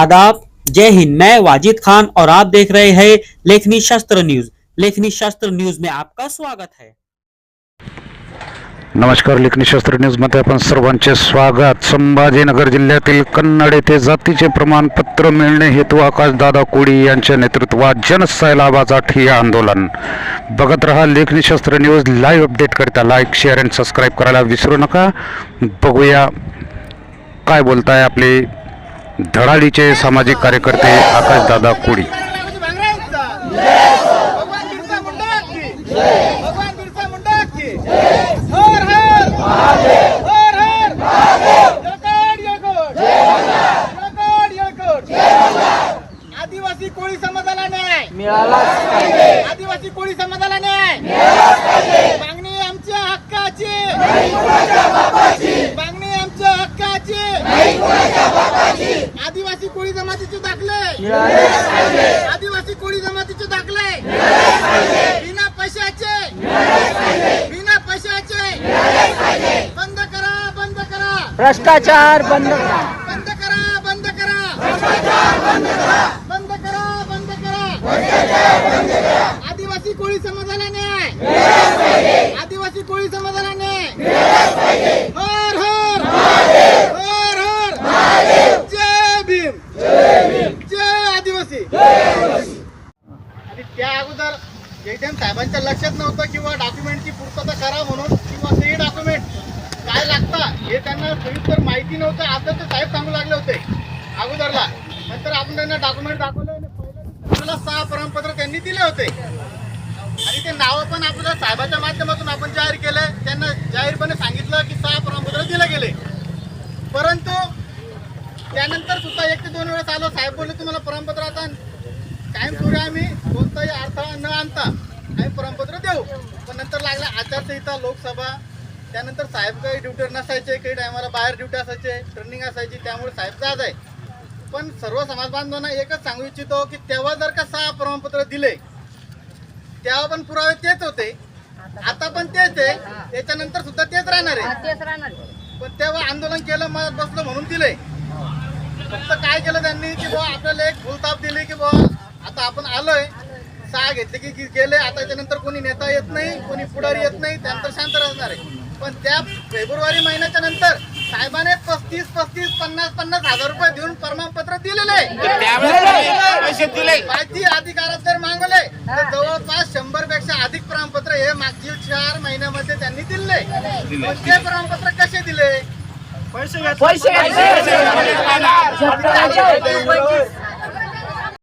आदाब। जय हिंद। मैं वाजिद खान और आप देख रहे हैं लेखनी शास्त्र न्यूज। लेखनी शास्त्र न्यूज में आपका स्वागत है। नमस्कार लेखनी शास्त्र न्यूजमध्ये आपण सर्वांचे स्वागत. संभाजीनगर जिल्ह्यातील कन्नड येथे जातीचे प्रमाणपत्र मिळणे हेतू आकाशदादा कोळी यांच्या नेतृत्वात जनसैलाबासाठी ठिय्या आंदोलन. बघत रहा लेखनीशास्त्र न्यूज लाईव्ह अपडेट करता लाईक शेअर अँड सबस्क्राईब करायला विसरू नका. बघूया काय बोलताय आपले धडाडीचे सामाजिक कार्यकर्ते आकाशदादा कोळी. भगवान बिरसा मुंडा की भगवान बिरसा मुंडा की हर हर हर हर जळगाड येळकोट जळगाड येळकोट आदिवासी कोळी समाजाला न्याय. आदिवासी कोळी समाजाला न्याय मागणी आमच्या हक्काची मागणी आमच्या हक्काची आदिवासी कोळी जमातीचे दाखले आदिवासी कोळी जमातीचे दाखले. बिना पैशाचे. बिना पैशाचे. बंद करा बंद करा. भ्रष्टाचार बंद करा. बंद करा बंद करा. बंद करा बंद करा. आदिवासी कोळी समाजाला न्याय आदिवासी कोळी समाजाला न्याय हर हर हर हर जय भीम आणि त्या अगोदर जयदेव साहेबांच्या लक्षात नव्हतं किंवा डॉक्युमेंटची पूर्तता करा म्हणून किंवा ते डॉक्युमेंट काय लागता हे त्यांना सविस्तर माहिती नव्हतं. आता ते साहेब सांगू लागले होते अगोदरला. नंतर आपण त्यांना डॉक्युमेंट दाखवले आणि पहिल्या सहा प्रमाणपत्र त्यांनी दिले होते. आणि ते नावं पण आपल्याला साहेबाच्या माध्यमातून आपण जाहीर केलं त्यांना जाहीरपणे सांगितलं की सहा प्रमाणपत्र दिलं गेले परंतु त्यानंतर सुद्धा एक ते दोन वेळेस आलो. साहेब बोलले तुम्हाला प्रमाणपत्र आता कायमस्वरूपी आम्ही. कोणताही अडथळा न आणता आम्ही प्रमाणपत्र देऊ. पण नंतर लागला आचारसंहिता लोकसभा. त्यानंतर साहेब काही ड्युटीवर नसायचे काही टायमाला बाहेर ड्युटी असायचे ट्रेनिंग असायची त्यामुळे साहेब जात आहे. पण सर्व समाज बांधवांना एकच सांगू इच्छितो की तेव्हा जर का सहा प्रमाणपत्र दिले तेव्हा पण पुरावे तेच होते. आता पण तेच आहे. त्याच्यानंतर सुद्धा तेच राहणार आहे. पण तेव्हा आंदोलन केलं मग बसलं म्हणून दिले फक्त काय केलं त्यांनी की बुवा आपल्याला एक भूलताप दिली की बुवा आता आपण आलोय. सहा घेतले की गेले आता त्याच्यानंतर कोणी नेता येत नाही कोणी पुढारी येत नाही त्यानंतर शांत राहणार आहे. पण त्या फेब्रुवारी महिन्याच्या नंतर साहेबाने पस्तीस पस्तीस पन्नास पन्नास हजार रुपये देऊन प्रमाणपत्र दिलेले. माहिती अधिकारात जर मागवले तर जवळपास शंभरपेक्षा अधिक प्रमाणपत्र हे मागील चार महिन्यामध्ये त्यांनी दिले. ते प्रमाणपत्र कसे दिले? पैसे. शेतकऱ्याच्या